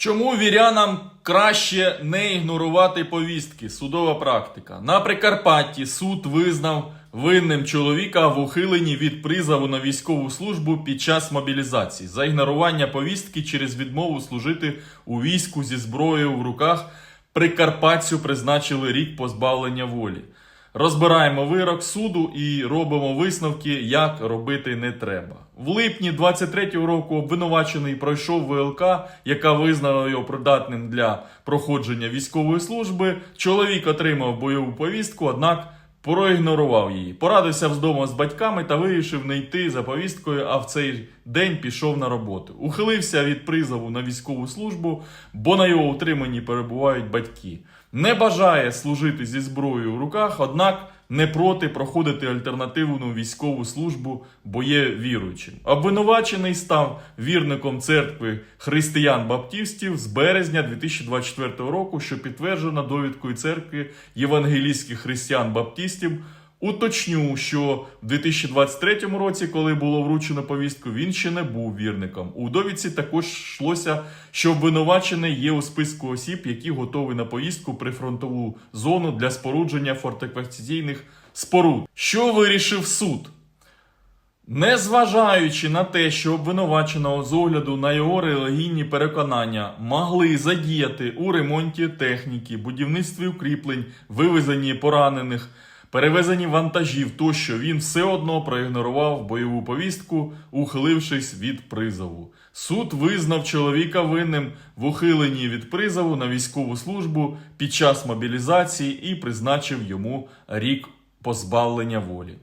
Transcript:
Чому вірянам краще не ігнорувати повістки? Судова практика. На Прикарпатті суд визнав винним чоловіка в ухиленні від призову на військову службу під час мобілізації за ігнорування повістки через відмову служити у війську зі зброєю в руках. Прикарпатцю призначили рік позбавлення волі. Розбираємо вирок суду і робимо висновки, як робити не треба. В липні 23-го року обвинувачений пройшов ВЛК, яка визнала його придатним для проходження військової служби. Чоловік отримав бойову повістку, однак проігнорував її. Порадився вдома з батьками та вирішив не йти за повісткою, а в цей день пішов на роботу. Ухилився від призову на військову службу, бо на його утриманні перебувають батьки. Не бажає служити зі зброєю в руках, однак не проти проходити альтернативну військову службу, бо є віруючим. Обвинувачений став вірником церкви християн-баптістів з березня 2024 року, що підтверджено довідкою церкви євангелійських християн-баптістів. Уточню, що в 2023 році, коли було вручено повістку, він ще не був вірником. У довідці також йшлося, що обвинувачений є у списку осіб, які готові на поїздку при фронтову зону для спорудження фортифікаційних споруд. Що вирішив суд? Незважаючи на те, що обвинуваченого з огляду на його релігійні переконання могли задіяти у ремонті техніки, будівництві укріплень, вивезенні поранених, перевезенні вантажів тощо, він все одно проігнорував бойову повістку, ухилившись від призову. Суд визнав чоловіка винним в ухиленні від призову на військову службу під час мобілізації і призначив йому рік позбавлення волі.